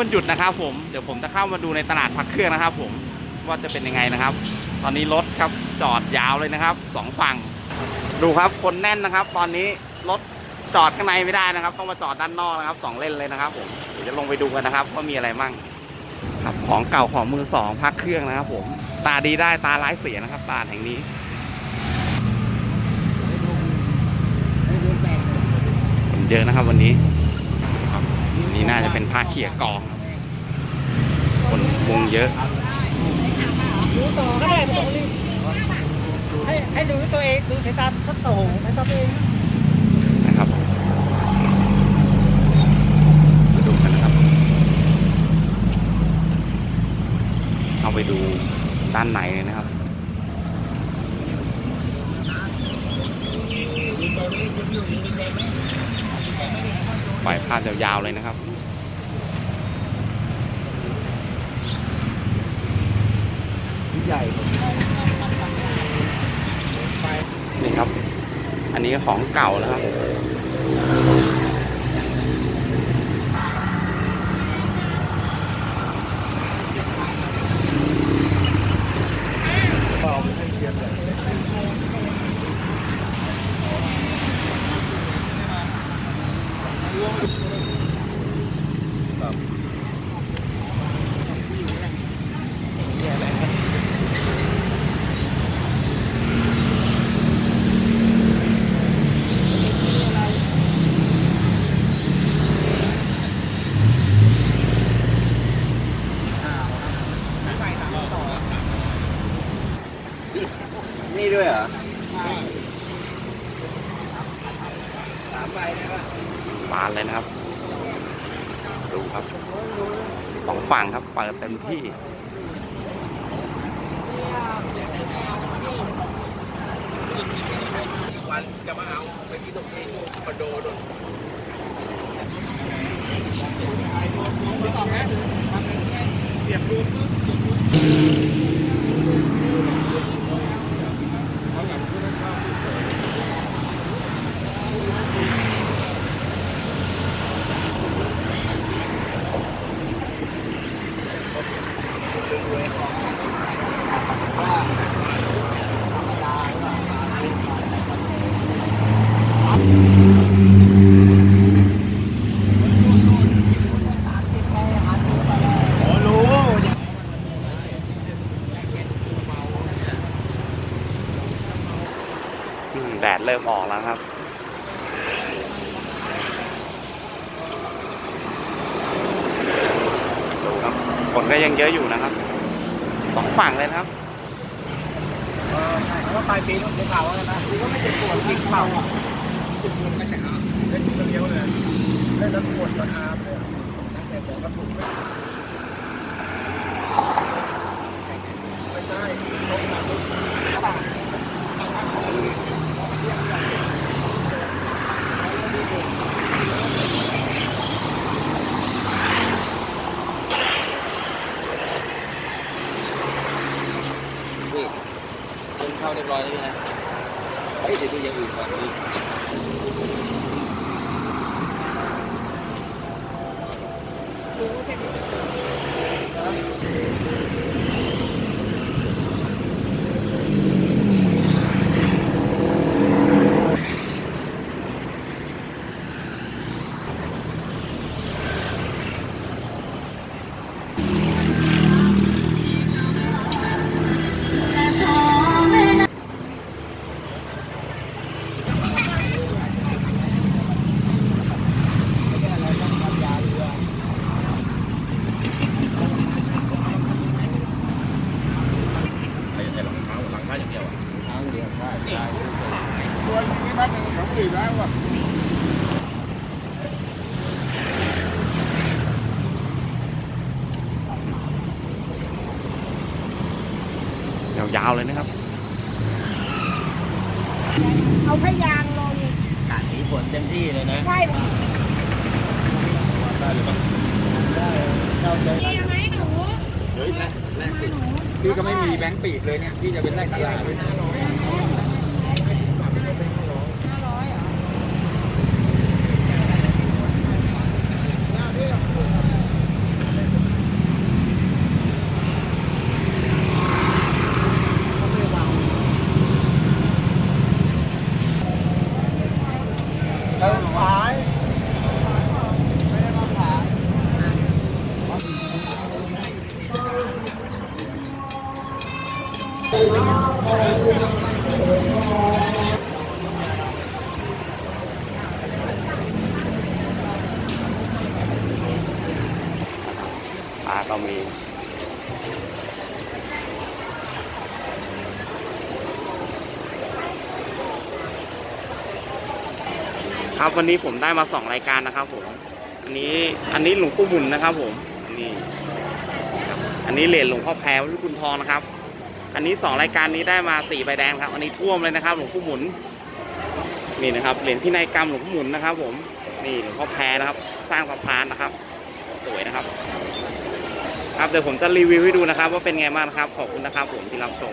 วันหยุดนะครับผมเดี๋ยวผมจะเข้ามาดูในตลาดพักเครื่องนะครับ ผมว่าจะเป็นยังไงนะครับ ตอนนี้รถครับจอดยาวเลยนะครับสองฝั่ง ดูครับคนแน่นนะครับ ตอนนี้รถจอดข้างในไม่ได้นะครับ ต้องมาจอดด้านนอกนะครับสองเลนเลยนะครับ ผมเดี๋ยวจะลงไปดูกันนะครับว่ามีอะไรมั่งครับของเก่าของมือสองพักเครื่องนะครับ ผมตาดีได้ตาร้ายเสียนะครับตลาดแห่งนี้เยอะนะครับวันนี้ นี่น่าจะเป็นผ้าเขี่ยกอง คนวงเยอะ ดูต่อก็ได้ไม่ต้องรีบให้ให้ดูตัวเองดูสายตาทัดโตสายตาตัวเองนะครับมาดูกันนะครับเข้าไปดูด้านในเลยนะครับ ปล่อยภาพยาวๆเลยนะครับ ใหญ่นี่ครับ อันนี้ของเก่าแล้วครับ เปล่าให้เทียนเลยครับ นี่ ด้วยเหรอมาเลยนะครับ ดูครับสองฝั่งครับเปิดเต็มที่วันจะมาเอาไปที่ตรงนี้คอนโดโดนอืม แดดเริ่มออกแล้วครับ ดูครับคนก็ยังเยอะอยู่นะครับสองฝั่งเลยนะครับว่าปลายปีนู้นจะข่าวว่านะคือก็ไม่เจ็บปวดจริงเปล่าจุดปวดไม่ใช่อาเล่นอยู่คนเดียวเลยเล่นแล้วปวดก็อาเลยตั้งแต่บอกกระถุกไม่ใช่ต้องมา พี่คนเข้าเรียบร้อยแล้วนะ เฮ้ยเดี๋ยวดูอย่างอื่นก่อนดิ ใช้รองเท้าหลังเท้าอย่างเดียว ทางเดียวใช่ใช่ ตัวนี้บ้านหนึ่งสองปีแล้วอะยาวๆเลยนะครับ เอาพยางลงกาดสีฝนเต็มที่เลยนะ ใช่ได้เลยปะได้เข้าใจดีไหมหนูเฮ้ยแรกแรกสิพี่ก็ไม่มีแบงค์ปีกเลยเนี่ย พี่จะเป็นแรกตลาดห้าร้อย ปลาก็มีครับวันนี้ผมได้มาสองรายการนะครับผม อันนี้อันนี้หลวงปู่บุญนะครับผมนี่อันนี้เหรียญหลวงพ่อแพ้วลุคุณทองนะครับ อันนี้สองรายการนี้ได้มาสีใบแดงครับ อันนี้ท่วมเลยนะครับหลวงพ่อหมุน นี่นะครับเหรียญพินัยกรรมหลวงพ่อหมุนนะครับ ผม นี่หลวงพ่อแพรนะครับ สร้างสะพานนะครับ สวยนะครับ ครับเดี๋ยวผมจะรีวิวให้ดูนะครับ ว่าเป็นไงบ้างครับ ขอบคุณนะครับ ผมที่รับชม